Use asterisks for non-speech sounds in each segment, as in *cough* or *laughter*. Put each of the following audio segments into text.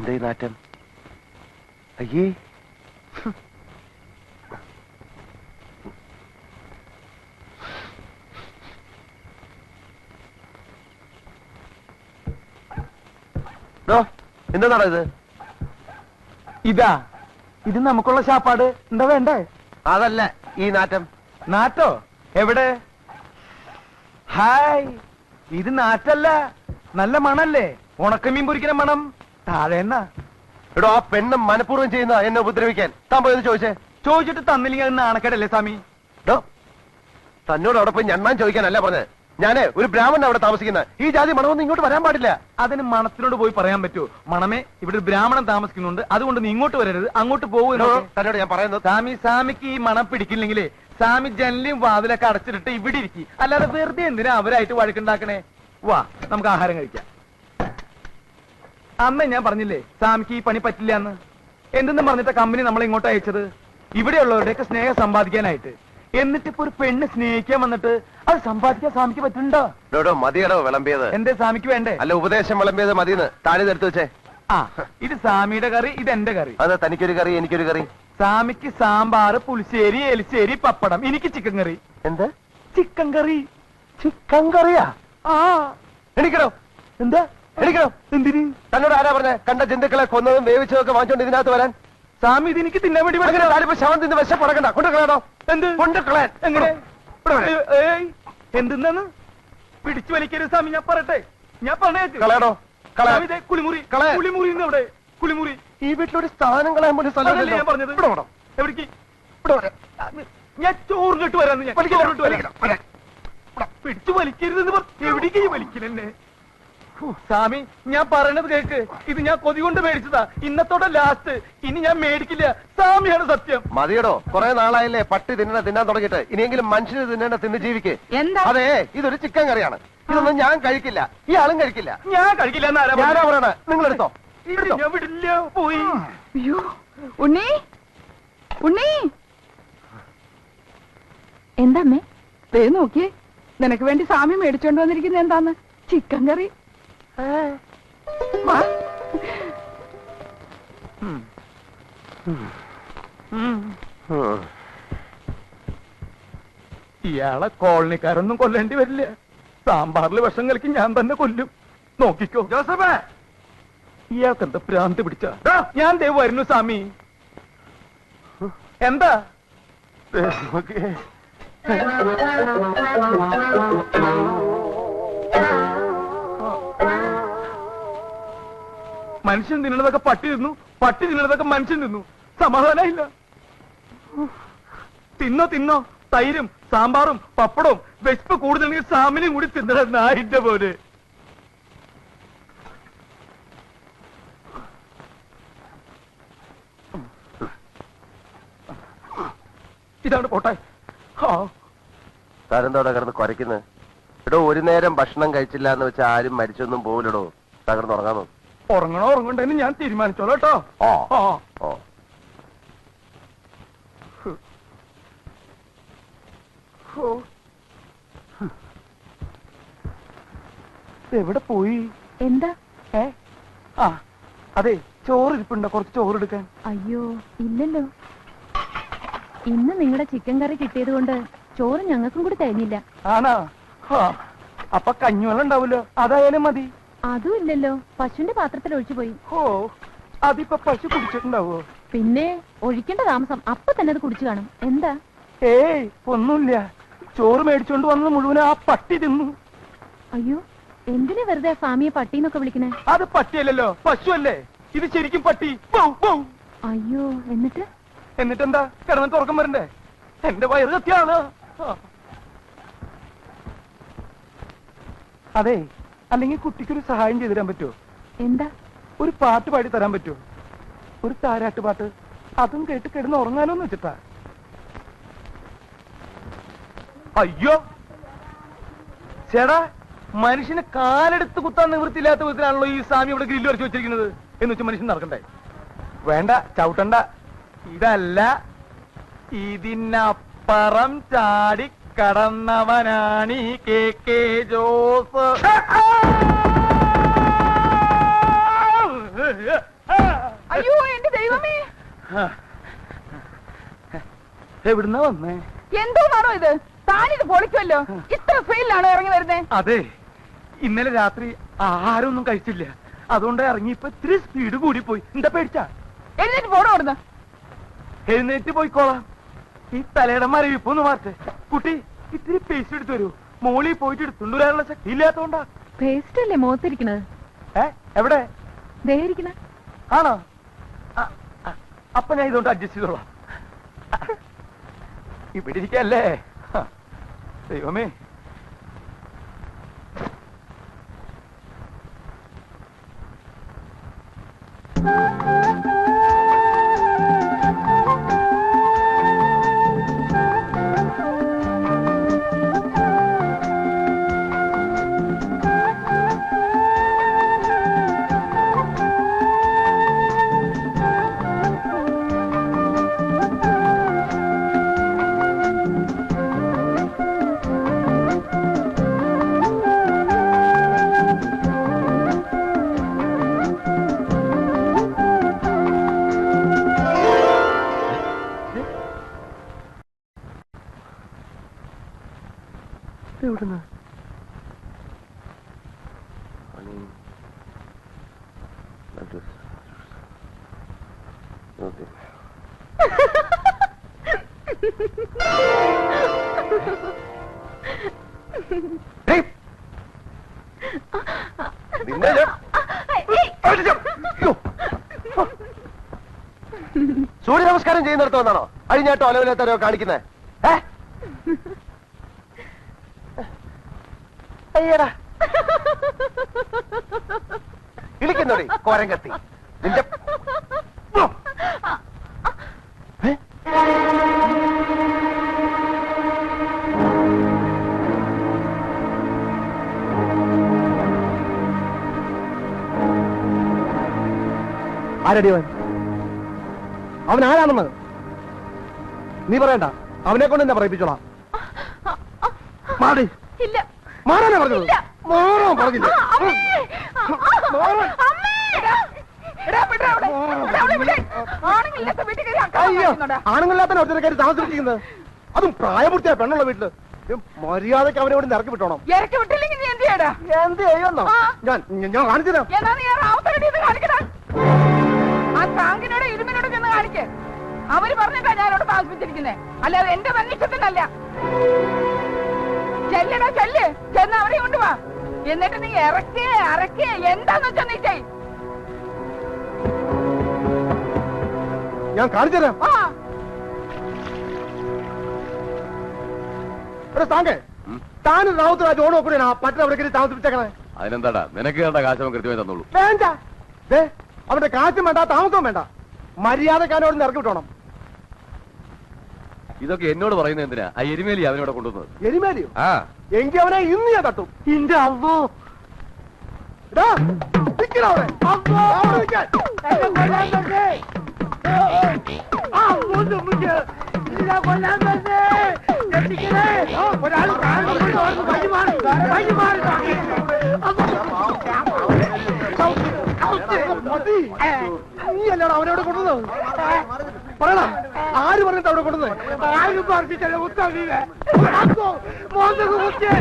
എന്താ ഈ നാറ്റം? അയ്യേ. ഇത്? ഇതാ. ഇത് നമുക്കുള്ള ശാപ്പാട്. എന്താ വേണ്ടേ? അതല്ല ഈ നാറ്റം. നാറ്റോ? എവിടെ? ഹായ്. ഇത് നാറ്റല്ല. നല്ല മണല്ലേ? ഉണക്കമീൻ പൊരിക്കുന്ന മണം. എടോ ആ പെണ്ണ് മനഃപൂർവം ചെയ്യുന്ന എന്നെ ഉപദ്രവിക്കാൻ. താൻ പോയത് ചോദിച്ചേ. ചോദിച്ചിട്ട് തന്നില്ലെങ്കിൽ അത് നാണക്കേടല്ലേ സ്വാമി? ഡോ തന്നോട് അവിടെ പോയി ഞണ്ണാൻ ചോദിക്കാനല്ല പറഞ്ഞത് ഞാനേ ഒരു ബ്രാഹ്മണൻ അവിടെ താമസിക്കുന്ന. ഈ ജാതി മണമൊന്നും ഇങ്ങോട്ട് വരാൻ പാടില്ല. അതിന് മണത്തിനോട് പോയി പറയാൻ പറ്റുമോ മണമേ ഇവിടെ ഒരു ബ്രാഹ്മണൻ താമസിക്കുന്നുണ്ട്. അതുകൊണ്ട് നീ ഇങ്ങോട്ട് വരരുത്. അങ്ങോട്ട് പോകുന്നു തന്നോട് ഞാൻ പറയുന്നത്. സ്വാമി സ്വാമിക്ക് ഈ മണം പിടിക്കില്ലെങ്കിലേ സ്വാമി ജനലിയും വാതിലൊക്കെ അടച്ചിട്ടിട്ട് ഇവിടെ ഇരിക്കും. അല്ലാതെ വെറുതെ എന്തിനാ അവരായിട്ട് വഴക്കുണ്ടാക്കണേ? വാ നമുക്ക് ആഹാരം കഴിക്കാം. അന്ന് ഞാൻ പറഞ്ഞില്ലേ സാമിക്ക് ഈ പണി പറ്റില്ല എന്ന്? എന്തെന്നും പറഞ്ഞിട്ട് കമ്പനി നമ്മളെ ഇങ്ങോട്ട് അയച്ചത്? ഇവിടെയുള്ളവരുടെയൊക്കെ സ്നേഹം സമ്പാദിക്കാനായിട്ട്. എന്നിട്ട് ഇപ്പൊ ഒരു പെണ്ണ് സ്നേഹിക്കാൻ വന്നിട്ട് അത് സമ്പാദിക്കാൻ സ്വാമിക്ക് പറ്റുന്നുണ്ടോ? എടോ മതിയടോ വിളമ്പിയത്. എന്തേ സ്വാമിക്ക് വേണ്ടേ? അല്ല ഉപദേശം വിളമ്പിയത് മതിയെന്ന് താഴെ എടുത്തു വെച്ചേ. ആ ഇത് സ്വാമിയുടെ കറി ഇത് എന്റെ കറി. അതെ തനിക്കൊരു കറി എനിക്കൊരു കറി. സ്വാമിക്ക് സാമ്പാറ് പുളിശ്ശേരി എലിശ്ശേരി പപ്പടം എനിക്ക് ചിക്കൻ കറി. എന്ത്? ചിക്കൻ കറി. ചിക്കൻ കറിയാ? ആ. എണിക്കണോ എന്താ? എണിക്കണോ എന്തിന്? തന്നോട് ആരാ പറഞ്ഞ? കണ്ട ജന്തുക്കളെ കൊന്നതും വേവിച്ചതൊക്കെ വാങ്ങിച്ചോണ്ട് ഇതിനകത്ത് വരാൻ? സ്വാമി ഇത് എനിക്ക് തിന്നാൻ വേണ്ടി അങ്ങനെ. താലിപ്പോ ശവം തിന്ന് വിശപ്പടക്കണ്ട കൊണ്ടുകളയാണോ എന്ത്? കൊണ്ടുകളയാൻ. എങ്ങനെ? എന്തെന്നാണ്? പിടിച്ചു വലിക്കരുത് സ്വാമി ഞാൻ പറയട്ടെ. ഞാൻ പറഞ്ഞേച്ചു കളയണോ കുളിമുറി. കുളിമുറി അവിടെ കുളിമുറി. ഈ വീട്ടിലൊരു സ്ഥാനം കളയാൻ പോലും സ്ഥലമല്ലേ ഞാൻ പറഞ്ഞത്? ഇവിടെ വേണം എവിടേക്ക്? ഇവിടെ വരാം. ഞാൻ ചോറിനിട്ട് വരാന്ന് ഞാൻ. പിടിച്ചു വലിക്കരുതെന്ന് പറഞ്ഞു. എവിടേക്ക് വലിക്കലെന്നെ സ്വാമി ഞാൻ പറയണത് കേക്ക്. ഇത് ഞാൻ കൊതി കൊണ്ട് മേടിച്ചതാ. ഇന്നത്തോടെ ലാസ്റ്റ് ഇനി ഞാൻ മേടിക്കില്ല. സ്വാമിയാണ് സത്യം. മതിയടോ കുറെ നാളായില്ലേ പട്ടി തിന്നണ തിന്നാൻ തുടങ്ങിയിട്ട്. ഇനിയെങ്കിലും മനുഷ്യന് തിന്നണ തിന്ന് ജീവിക്കേ. എന്താ? അതെ ഇതൊരു ചിക്കൻ കറിയാണ്. ഇതൊന്നും ഞാൻ കഴിക്കില്ല. ഈ ആളും കഴിക്കില്ല. ഞാൻ കഴിക്കില്ല എന്നാരാ ഞാനാ പറയണ നിങ്ങൾ എടുത്തോ? ഞാൻ വിടില്ല. പോയി. അയ്യോ ഉണ്ണി. ഉണ്ണി. എന്താ അമ്മേ? ദേ നോക്കിയേ. നിനക്ക് വേണ്ടി സ്വാമി മേടിച്ചോണ്ട് വന്നിരിക്കുന്നത് എന്താന്ന്? ചിക്കൻ കറി. ഇയാളെ കോളനിക്കാരൊന്നും കൊല്ലേണ്ടി വരില്ല. സാമ്പാറിൽ വിഷം കലക്കി ഞാൻ തന്നെ കൊല്ലും. നോക്കിക്കോ. ജോസഫേ! ഇയാൾക്ക് എന്താ ഭ്രാന്ത് പിടിച്ച? ഞാൻ ദേ വരുന്നു സ്വാമി. എന്താ? ദേ, മനുഷ്യൻ തിന്നണതൊക്കെ പട്ടി തിന്നു. പട്ടി തിന്നണതൊക്കെ മനുഷ്യൻ തിന്നു. സമാധാനമില്ല തിന്നോ തിന്നോ. തൈരും സാമ്പാറും പപ്പടവും വിശപ്പ് കൂടുതലെങ്കിൽ സാമിനും കൂടി തിന്നണ. നായിന്റെ പോലെ ഇതാണ് പോട്ടെ. താരെന്തോടെ കിടന്ന് കുരയ്ക്കുന്നത് എടോ ഒരു നേരം ഭക്ഷണം കഴിച്ചില്ല എന്ന് വെച്ചാൽ ആരും മരിച്ചൊന്നും പോവില്ലടോ. തകർന്ന് ഉറങ്ങാമോ ഉറങ്ങണോ ഉറങ്ങണ്ടെന്ന് ഞാൻ തീരുമാനിച്ചോളൂ കേട്ടോ. ഓ. എവിടെ പോയി? എന്താ? ഏ? ആ അതെ ചോറ് ഇരിപ്പുണ്ടോ കുറച്ച് ചോറ് എടുക്കാൻ അയ്യോ ഇല്ലല്ലോ. ഇന്ന് നിങ്ങളുടെ ചിക്കൻ കറി കിട്ടിയത് കൊണ്ട് ചോറ് ഞങ്ങൾക്കും കൂടി തരുന്നില്ല. ആണോ? അപ്പൊ കഞ്ഞുവെള്ളം ഉണ്ടാവൂലോ അതായാലും മതി. അതും ഇല്ലല്ലോ. പശുവിന്റെ പാത്രത്തിൽ ഒഴിച്ചു പോയി. ഓ അതിപ്പോ പശു കുടിച്ചിട്ടുണ്ടാവോ? പിന്നെ ഒഴിക്കേണ്ട താമസം അപ്പൊ തന്നെ അത് കുടിച്ചു കാണും. എന്താ? ഏയ് ഒന്നുമില്ല. ചോറ് മേടിച്ചോണ്ട് വന്നത് മുഴുവൻ ആ പട്ടി തിന്നു. അയ്യോ എന്തിനെ വെറുതെ സ്വാമിയെ പട്ടീന്നൊക്കെ വിളിക്കണേ? അത് പട്ടിയല്ലല്ലോ പശു അല്ലേ ഇത് ശരിക്കും പട്ടി. അയ്യോ എന്നിട്ട്? എന്നിട്ട് എന്താ കിടന്നിട്ട് ഉറക്കം വരണ്ടേ? എന്റെ വയറ് കത്തിയാണ്. അതെ അല്ലെങ്കിൽ കുട്ടിക്കൊരു സഹായം ചെയ്തു തരാൻ പറ്റുമോ? എന്താ? ഒരു പാട്ട് പാടി തരാൻ പറ്റുമോ? ഒരു താരാട്ട് പാട്ട്. അതും കേട്ട് കിടന്ന് ഉറങ്ങാലോന്ന് വെച്ചിട്ടാ. അയ്യോ! ചേടാ മനുഷ്യന് കാലെടുത്ത് കുത്താൻ നിവൃത്തിയില്ലാത്ത വിധത്തിലാണല്ലോ ഈ സ്വാമി ഇവിടെ ഗ്രില്ല് വരച്ച് വെച്ചിരിക്കുന്നത്. എന്ന് വെച്ച് മനുഷ്യൻ നടക്കണ്ടേ? വേണ്ട ചവിട്ടണ്ട. ഇതല്ല. ഇതിനപ്പുറം ചാടി കടന്നവനാണ് ഈ കെ കെ ജോസ്. അയ്യോ എന്റെ ദൈവമേ. എവിടുന്നാ വന്നേ? എന്തോന്നാണോ ഇത്? താനിത് പൊളിക്കുമല്ലോ ഇത്ര സ്പീഡിലാണോ ഇറങ്ങി വരുന്നേ? അതെ ഇന്നലെ രാത്രി ആഹാരമൊന്നും കഴിച്ചില്ല. അതുകൊണ്ട് ഇറങ്ങി ഇപ്പൊ ഇത്തിരി സ്പീഡ് കൂടി പോയി. എന്താ പേടിച്ചാ? എഴുന്നേറ്റ് പോണോ അവിടുന്ന്. എഴുന്നേറ്റ് പോയിക്കോളാം. ഈ തലയുടെ മരവിപ്പൊന്ന് മാറ്റേ. കുട്ടി ഇത്തിരി പേസ്റ്റ് എടുത്തു വരൂ മോളിൽ പോയിട്ട് എടുത്തുകൊണ്ട് വരാനുള്ള ശക്തി ഇല്ലാത്തോണ്ടാ. പേസ്റ്റ് അല്ലേ മുഖത്തിരിക്കണത് ഏ എവിടെ? ദേ ഇരിക്കണ. ആണോ? അപ്പൊ ഞാൻ ഇതുകൊണ്ട് അഡ്ജസ്റ്റ് ചെയ്തോളാം. ഇവിടെ ഇരിക്കല്ലേ? ദൈവമേ. നിന്നെ ഞാൻ- അയ്യോ. സൂര്യ നമസ്കാരം ചെയ്യുന്നിടത്ത് വന്നാണോ? അഴിഞ്ഞാട്ടോ അലവിലാത്തോ കാണിക്കുന്നേ? അയ്യടാ. ഇളിക്കുന്നോടി കോരം ആരടി അവൻ? ആരാണെന്ന്? നീ പറയണ്ട. അവനെ കൊണ്ട് തന്നെ പറയിപ്പിച്ചോളാം. മാറി. ഇല്ല. മാറാനാ പറഞ്ഞത്. മാറാൻ പറഞ്ഞില്ല. ആണുങ്ങളില്ലാത്ത ഒറ്റക്കാരി താമസിച്ചിരിക്കുന്നത് അതും പ്രായപൂർത്തിയായ പെണ്ണുള്ള വീട്ടിൽ. മര്യാദയ്ക്ക് അവനെ ഇവിടെ ഇറക്കി വിട്ടോണം. ഇറക്കി വിട്ടില്ലെങ്കിൽ എന്ത് ചെയ്യടാ? എന്ത് ചെയ്യുന്നോ. ഞാൻ ഞാൻ കാണിച്ചു തരാം താങ്കിനോട് ഇരുമിനോട് ചെന്ന് കാണിക്കേ. അവർ പറഞ്ഞിട്ടാ ഞാനോട് താമസിപ്പിച്ചിരിക്കുന്നേ. അല്ലാതെ എന്റെ മനുഷ്യത്തിനല്ല ചെല്ലടാ ചെല്ല്. ചെന്ന് അവരെ കൊണ്ടുവാ എന്നിട്ട് നീ ഇറക്കേ അറക്കേ എന്താന്ന് വെച്ചാ നീ ചെയ്. ഞാൻ കാണിച്ചു തരാം ആ. എടാ താങ്കെ ഉം. താനും റാവുത്തരാ ജോണോ കൂടെ പറ്റണ അവിടെ താമസിപ്പിച്ചേക്കണേ. അതിനെന്താടാ? നിനക്ക് വേണ്ട കാശ് അവൻ കൃത്യമായി തന്നോളൂ. വേണ്ട. അവന്റെ കാറ്റും വേണ്ട താമസവും വേണ്ട മര്യാദക്കാരോട് ഇറക്കി വിട്ടോണം ഇതൊക്കെ എന്നോട് പറയുന്നത് എന്തിനാ ആ എരുമേലി അവനോട് കൊണ്ടുവന്നത് എരിമേലിയോ ആ എങ്കി അവനെ ഇന്ന് ഞാൻ തട്ടും ഇന്റെ അമ്മോ എടാ, നിക്കടാ അവിടെ. അവിടെ നിക്കാൻ. എന്നെ കൊല്ലാൻ തന്നെ. ആ, അങ്ങോട്ട് മുന്നിൽ. ഇതിനെ കൊല്ലാൻ തന്നെ. എത്തിക്കണേ. ഒരാൾ വഴി മാറി. വഴി മാറി. അല്ലടാ അവനവിടെ കൊണ്ടുവന്നത്? പറയണ ആര് പറഞ്ഞിട്ട് അവിടെ കൊണ്ടുവന്നത്? ആരും പറഞ്ഞിട്ടല്ല ഉത്തരവില്ല മോന്തക്ക് കുത്തിയേ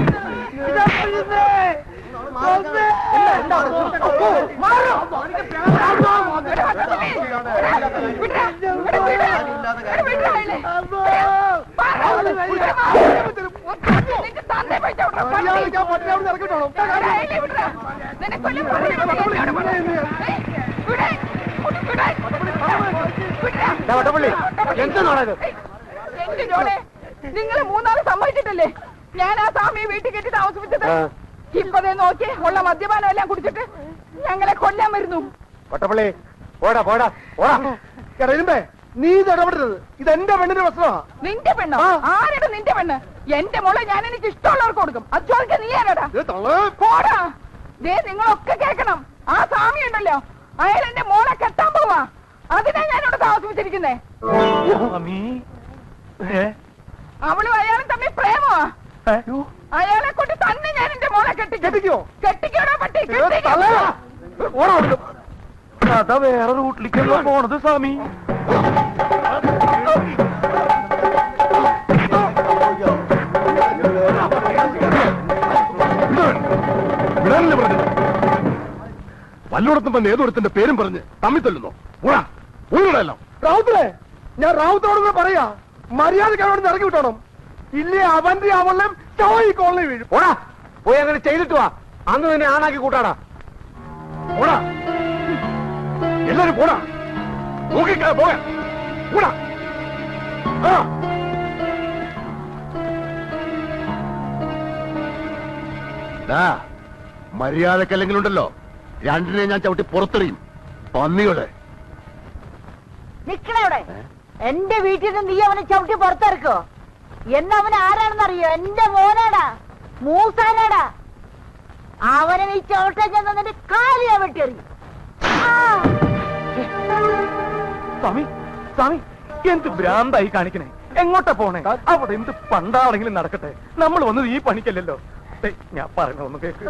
എന്റെ ജോളെ നിങ്ങൾ മൂന്നാൾ സമ്മതിച്ചിട്ടല്ലേ? ഞാൻ ആ സ്വാമിയെ വീട്ടിൽ കെട്ടി താമസിപ്പിച്ചത്. ഇപ്പൊ ദേ ഉള്ള മദ്യപാനം എല്ലാം കുടിച്ചിട്ട് ഞങ്ങളെ കൊല്ലാൻ വരുന്നു. കൊട്ടപ്പള്ളി പോടാ പോടാ പോടാ. കരയുമ്പേ നീ ഇടപെടരുത്. ഇത് എന്റെ പെണ്ണിന്റെ പ്രശ്നമാ. നിന്റെ പെണ്ണോ. ആരുടെ നിന്റെ പെണ്ണ്? എന്റെ മോളെ ഞാൻ എനിക്ക് ഇഷ്ടമുള്ളവർക്ക് കൊടുക്കും. അത് ചോദിക്കാൻ നീ ആരാടാ? പോടാ. ദേ നിങ്ങളൊക്കെ കേക്കണം ആ സ്വാമി ഉണ്ടല്ലോ അയാൾ എന്റെ മോളെ കെട്ടാൻ പോവാ. അതിനാ ഞാനിവിടെ താമസിപ്പിച്ചിരിക്കുന്നേ. അവളും അയാളും തമ്മിൽ പ്രേമോ? അയാളെ കൊണ്ട് തന്നെ ഞാൻ എന്റെ മോളെ കെട്ടിക്കും. കെട്ടിക്കോ? കെട്ടിക്കോടാ പട്ടി. കഥ വേറെ റൂട്ടിലേക്കല്ലോ പോണത് സ്വാമി. വിടാനല്ലേ പറഞ്ഞത് വല്ലോടത്തും വന്ന് ഏതോടത്തിന്റെ പേരും പറഞ്ഞ് തമ്മിൽ തല്ലുന്നു? ഊടാ റാവുത്തേ ഞാൻ റാവുത്തോട് കൂടെ പറയാ മര്യാദയ്ക്ക് അവിടെ ഇറങ്ങി വിട്ടോണം. ഇല്ലേ അവന്റെ അവളും ഈ കോളനി വീഴും. ഓടാ പോയി അങ്ങനെ ചെയ്തിട്ട് വാ. അന്ന് തന്നെ ആണാക്കി കൂട്ടാടാ. പോടാ. എല്ലാരും പോടാ. നോക്കിക്കാ ആ. ഉണ്ടല്ലോ രണ്ടിനെ ഞാൻ ചവിട്ടി പുറത്തെറിയും. പന്നികളെ. നിക്കണവിടെ എന്റെ വീട്ടിൽ നിന്ന് നീ അവനെ ചവിട്ടി പുറത്തിറക്കോ? എന്ന അവൻ ആരാണെന്ന് അറിയോ? എന്റെ മോനാടാ. മൂസാനാടാ. അവനെ നീ ചവിട്ടാൻ ചെന്ന നിന്റെ കാലിയാ വെട്ടിയെറിയും! സ്വാമി സ്വാമി എന്ത് ഭ്രാന്തായി കാണിക്കണേ? എങ്ങോട്ടാ പോണേ? അവിടെ എന്ത് പണ്ടാണെങ്കിലും നടക്കട്ടെ. നമ്മൾ വന്നത് ഈ പണിക്കല്ലല്ലോ. ദേ, ഞാൻ പറഞ്ഞു ഒന്ന് കേക്ക്.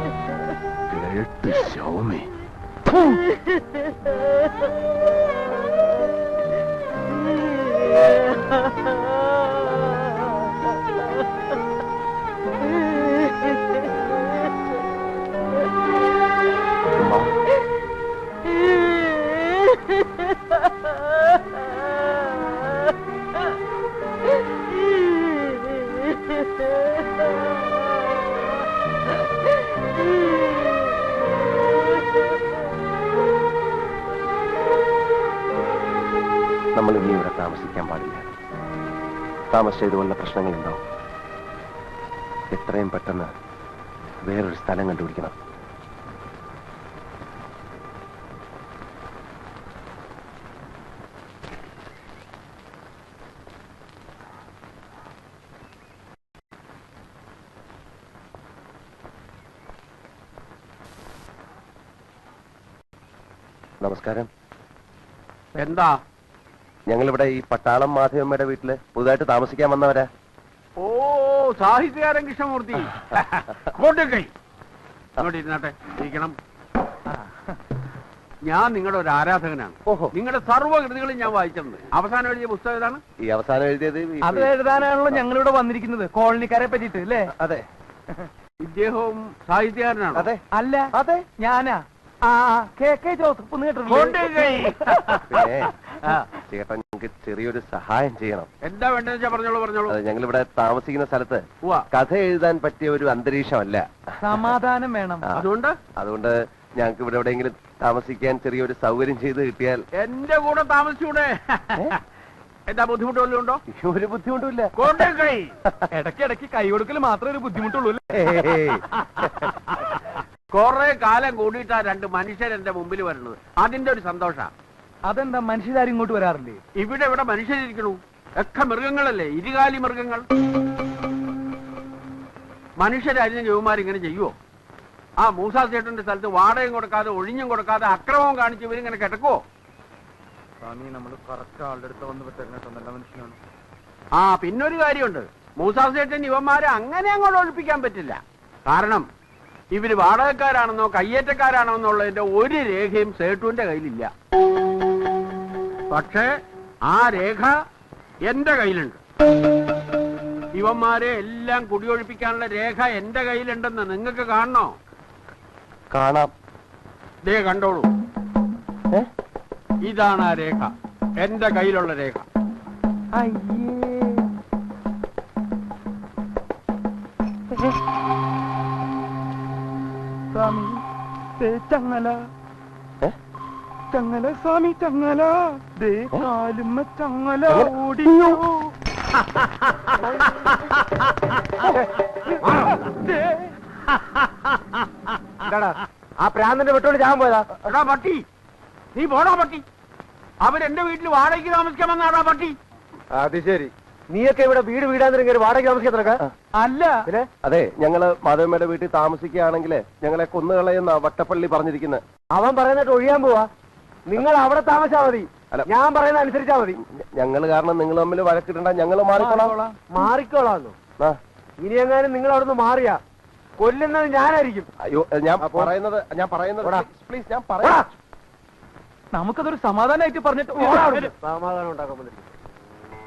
*laughs* കേട്ട് ശൗമി *laughs* നമ്മൾ ഇനി ഇവിടെ താമസിക്കാൻ പാടില്ല. താമസിച്ച ഇതുപോലുള്ള പ്രശ്നങ്ങളുണ്ടാവും എത്രയും പെട്ടെന്ന് വേറൊരു സ്ഥലം കണ്ടുപിടിക്കണം. നമസ്കാരം. എന്താ? ഞങ്ങളിവിടെ ഈ പട്ടാളം മാധവമ്മയുടെ വീട്ടിൽ പുതുതായിട്ട് താമസിക്കാൻ വന്നവരാ. ഓ സാഹിത്യകാരൻ കൃഷ്ണമൂർത്തി. ഇരുന്നാട്ടെ ഇരിക്കണം. ഞാൻ നിങ്ങളുടെ ഒരു ആരാധകനാണ്. ഓഹോ. നിങ്ങളുടെ സർവകൃതികളും ഞാൻ വായിച്ചിട്ടുണ്ട്. അവസാനം എഴുതിയ പുസ്തകം ഏതാണ്? ഈ അവസാനം എഴുതിയത് ഈ- അത് എഴുതാനാണല്ലോ ഞങ്ങളിവിടെ വന്നിരിക്കുന്നത് കോളനിക്കാരെ പറ്റിട്ട് അല്ലേ? അതെ. ഇദ്ദേഹവും സാഹിത്യകാരനാണ്? അതെ. അല്ല അതെ. ഞാനാ. ആ കെ കെ ജോസഫ് ഒന്ന് *laughs* പിന്നെ ആ. ചേട്ടൻ ഞങ്ങൾക്ക് ചെറിയൊരു സഹായം ചെയ്യണം. എന്താ വേണ്ടെന്ന് വെച്ചാ പറഞ്ഞോളൂ പറഞ്ഞോളൂ. ഞങ്ങൾ ഇവിടെ താമസിക്കുന്ന സ്ഥലത്ത് ഉവ്വ. കഥ എഴുതാൻ പറ്റിയ ഒരു അന്തരീക്ഷമല്ല. സമാധാനം വേണം. ആ. അതുകൊണ്ട്? അതുകൊണ്ട് ഞങ്ങൾക്ക് ഇവിടെ എവിടെയെങ്കിലും താമസിക്കാൻ ചെറിയൊരു സൗകര്യം ചെയ്ത് കിട്ടിയാൽ എന്റെ കൂടെ താമസിച്ചൂടെ? എന്താ ബുദ്ധിമുട്ട് വല്ലതും ഉണ്ടോ? ഒരു ബുദ്ധിമുട്ടുമില്ല. ഇടയ്ക്ക് ഇടയ്ക്കിടയ്ക്ക് കൈ കൊടുക്കൽ മാത്രമേ ഒരു ബുദ്ധിമുട്ടുള്ളൂ അല്ലേ? ഏയ്. കുറെ കാലം കൂടിയിട്ടാ രണ്ട് മനുഷ്യർ എന്റെ മുമ്പിൽ വരുന്നത്. അതിന്റെ ഒരു സന്തോഷ. അതെന്താ മനുഷ്യരാരും ഇങ്ങോട്ട് വരാറില്ലേ? ഇവിടെ ഇവിടെ മനുഷ്യരിക്കണു ഒക്കെ മൃഗങ്ങളല്ലേ ഇരുകാലി മൃഗങ്ങൾ. മനുഷ്യരായിരുന്നു ജവന്മാർ ഇങ്ങനെ ചെയ്യുവോ? ആ മൂസാ ചേട്ടന്റെ സ്ഥലത്ത് വാടകയും കൊടുക്കാതെ ഒഴിഞ്ഞും കൊടുക്കാതെ അക്രമവും കാണിച്ച് ഇവരിങ്ങനെ കിടക്കുവോ? സ്വാമി നമ്മൾ കറക്റ്റ് ആളുടെ അടുത്ത് വന്ന് നല്ല മനുഷ്യനാണ്. ആ പിന്നൊരു കാര്യമുണ്ട്. മൂസാ ചേട്ടൻ ഇവന്മാരെ അങ്ങനെ അങ്ങോട്ട് ഒഴിപ്പിക്കാൻ പറ്റില്ല. കാരണം ഇവർ വാടകക്കാരാണെന്നോ കയ്യേറ്റക്കാരാണെന്നോ എന്നുള്ളതിന്റെ ഒരു രേഖയും സേട്ടുവിന്റെ കയ്യിലില്ല. പക്ഷേ ആ രേഖ എന്റെ കയ്യിലുണ്ട്. ഇവന്മാരെ എല്ലാം കുടിയൊഴിപ്പിക്കാനുള്ള രേഖ എന്റെ കയ്യിലുണ്ടെന്ന് നിങ്ങൾക്ക് കാണണോ? കാണാം. ദേ കണ്ടോളൂ. ഇതാണ് ആ രേഖ. എന്റെ കയ്യിലുള്ള രേഖ. അയ്യേ. സ്വാമി ചങ്ങല? ചങ്ങല സ്വാമി ചങ്ങല. ദേ കാലുമ്മ ചങ്ങല? ഓടിയോ ദേ. ആ പ്രാന്തന്റെ വെട്ടോട് ഞാൻ പോയതാ? എടാ പട്ടി. നീ പോടാ പട്ടി. അവരെന്റെ വീട്ടിൽ വാടകയ്ക്ക് താമസിക്കാൻ വന്നാടാ പട്ടി. അത് ശരി. നീയൊക്കെ ഇവിടെ വീട് വീടാന്നിരിക്കും വാടക താമസിക്കത്രക്ക അല്ല. അതെ ഞങ്ങൾ മാധവമ്മയുടെ വീട്ടിൽ താമസിക്കുകയാണെങ്കിൽ ഞങ്ങളെ കൊന്നുകളയുന്ന വട്ടപ്പള്ളി പറഞ്ഞിരിക്കുന്നത് അവൻ പറയുന്നിട്ട് ഒഴിയാൻ പോവാ. നിങ്ങൾ അവിടെ താമസിച്ചാ മതി. ഞാൻ പറയുന്ന അനുസരിച്ചാ മതി. ഞങ്ങൾ കാരണം നിങ്ങൾ തമ്മിൽ വഴക്കിടണ്ട ഞങ്ങൾ മാറിക്കോളാം. മാറിക്കോളാന്നു. ഇനി എങ്ങാനും നിങ്ങൾ അവിടുന്ന് മാറിയാ. കൊല്ലുന്നത് ഞാനായിരിക്കും. അയ്യോ ഞാൻ പറയുന്നത് ഞാൻ പറയുന്നത്. പ്ലീസ് ഞാൻ പറയാം. നമുക്കതൊരു സമാധാനമായിട്ട് പറഞ്ഞിട്ട് സമാധാനം ഉണ്ടാക്കാൻ